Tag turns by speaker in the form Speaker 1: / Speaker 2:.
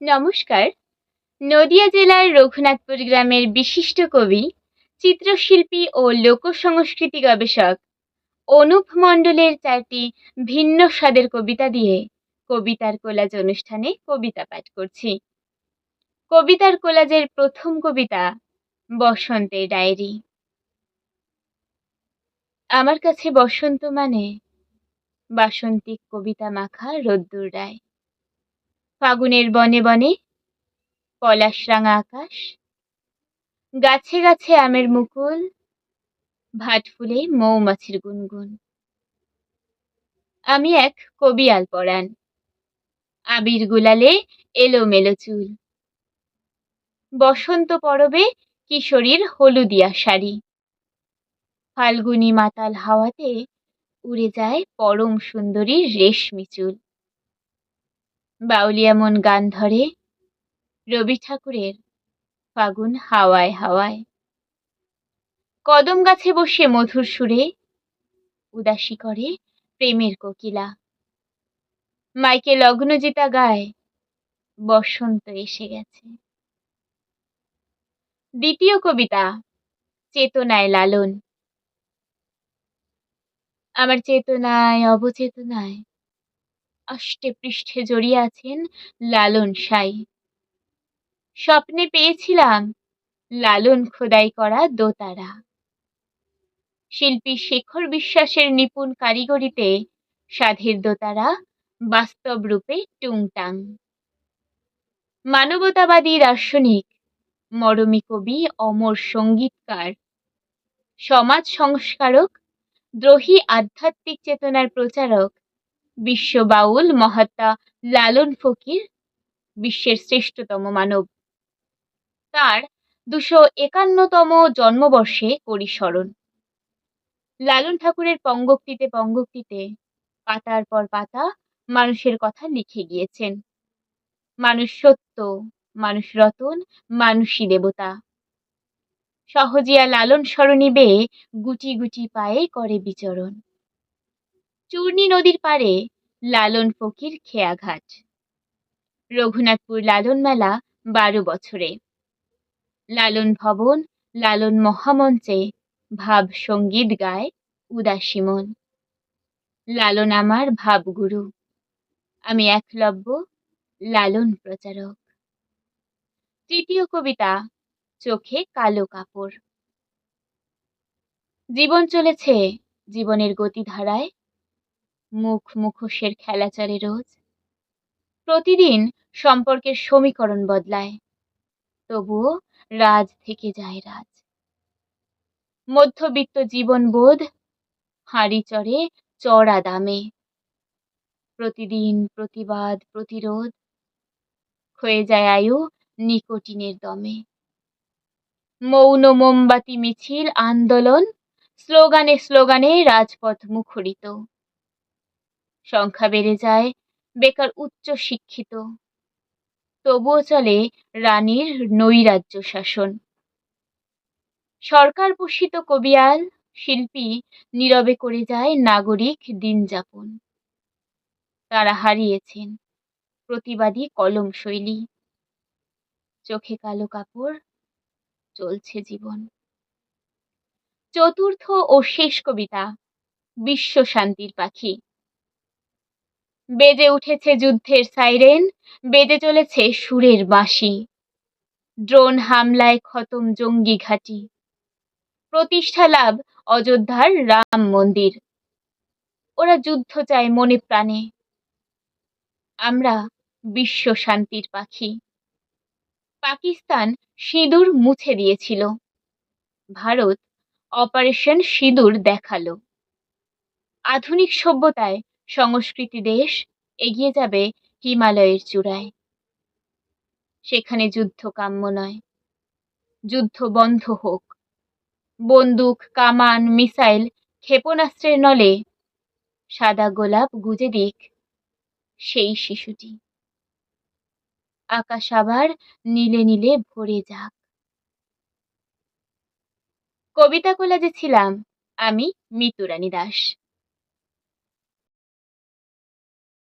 Speaker 1: নমস্কার। নদিয়া জেলার রঘুনাথপুর গ্রামের বিশিষ্ট কবি, চিত্রশিল্পী ও লোক সংস্কৃতি গবেষক অনুপ মণ্ডলের চারটি ভিন্ন স্বাদের কবিতা দিয়ে কবিতার কোলাজ অনুষ্ঠানে কবিতা পাঠ করছি। কবিতার কোলাজের প্রথম কবিতা, বসন্তের ডায়েরি। আমার কাছে বসন্ত মানে বাসন্তিক কবিতা মাখা রোদ্দুর রায়। ফাগুনের বনে বনে পলাশরাঙা আকাশ, গাছে গাছে আমের মুকুল, ভাট ফুলে মৌমাছির গুনগুন। আমি এক কবিয়াল পরাণ আবির গুলালে এলোমেলো চুল। বসন্ত পরবে কিশোরীর হলুদিয়া শাড়ি। ফাল্গুনি মাতাল হাওয়াতে উড়ে যায় পরম সুন্দরীর রেশমি চুল। বাউলিয়া মন গান ধরে রবি ঠাকুরের ফাগুন হাওয়ায় হাওয়ায়। কদম গাছে বসে মধুর সুরে উদাসী করে প্রেমের কোকিলা। মাইকে লগ্নজিতা গায়, বসন্ত এসে গেছে। দ্বিতীয় কবিতা, চেতনায় লালন। আমার চেতনায়, অবচেতনায় অষ্টে পৃষ্ঠে জড়িয়ে আছেন লালন সাই। স্বপ্নে পেয়েছিলাম লালন খোদাই করা দোতারা। শিল্পী শেখর বিশ্বাসের নিপুণ কারিগরিতে সাধের দোতারা বাস্তব রূপে টুংটাং। মানবতাবাদী দার্শনিক, মরমী কবি, অমর সঙ্গীতকার, সমাজ সংস্কারক, দ্রোহী আধ্যাত্মিক চেতনার প্রচারক বিশ্ব বাউল মহাত্মা লালন ফকির বিশ্বের শ্রেষ্ঠতম মানব। তার দুশো একান্নতম জন্মবর্ষে করি স্মরণ লালন ঠাকুরের পঙ্গক্তিতে পঙ্গক্তিতে, পাতার পর পাতা মানুষের কথা লিখে গিয়েছেন। মানুষ সত্য, মানুষ রতন, মানুষই দেবতা। সহজিয়া লালন স্মরণী বেয়ে গুটি গুটি পায়ে করে বিচরণ। চূর্ণী নদীর পাড়ে লালন ফকির খেয়াঘাট। রঘুনাথপুর লালন মেলা বারো বছরে। লালন ভবন, লালন মহামঞ্চে ভাব সংগীত গায় উদাসীমন। লালন আমার ভাবগুরু, আমি একলব্য লালন প্রচারক। তৃতীয় কবিতা, চোখে কালো কাপড়। জীবন চলেছে জীবনের গতিধারায় মুখ মুখোশের খেলা চলে রোজ। প্রতিদিন সম্পর্কের সমীকরণ বদলায়। তবুও রাজ থেকে যায় রাজ। মধ্যবিত্ত জীবনবোধ হাঁড়ি চড়ে চড়া দামে। প্রতিদিন প্রতিবাদ, প্রতিরোধ হয়ে যায় আয়ু নিকোটিনের দমে। মৌন মোমবাতি মিছিল, আন্দোলন, স্লোগানে স্লোগানে রাজপথ মুখরিত। সংখ্যা বেড়ে যায়, বেকার উচ্চ শিক্ষিত। তবুও চলে রানীর নৈরাজ্য শাসন। সরকার পোষিত কবিয়াল শিল্পী নীরবে করে যায় নাগরিক দিন যাপন। তারা হারিয়েছেন প্রতিবাদী কলম শৈলী। চোখে কালো কাপড়, চলছে জীবন। চতুর্থ ও শেষ কবিতা, বিশ্ব শান্তির পাখি। বেজে উঠেছে যুদ্ধের সাইরেন, বেজে চলেছে সুরের বাঁশি। ড্রোন হামলায় খতম জঙ্গি ঘাঁটি। প্রতিষ্ঠা লাভ অযোধ্যার রাম মন্দির। ওরা যুদ্ধ চায় মনে প্রাণে। আমরা বিশ্ব শান্তির পাখি। পাকিস্তান সিঁদুর মুছে দিয়েছিল। ভারত অপারেশন সিঁদুর দেখাল। আধুনিক সভ্যতায় সংস্কৃতি দেশ এগিয়ে যাবে হিমালয়ের চূড়ায়। সেখানে যুদ্ধ কাম্য নয়, যুদ্ধ বন্ধ হোক। বন্দুক, কামান, মিসাইল, ক্ষেপণাস্ত্রের নলে সাদা গোলাপ গুজে দিক সেই শিশুটি। আকাশ আবার নীলে নীলে ভরে যাক। কবিতা কোলাজে ছিলাম আমি মিতুরানী দাস।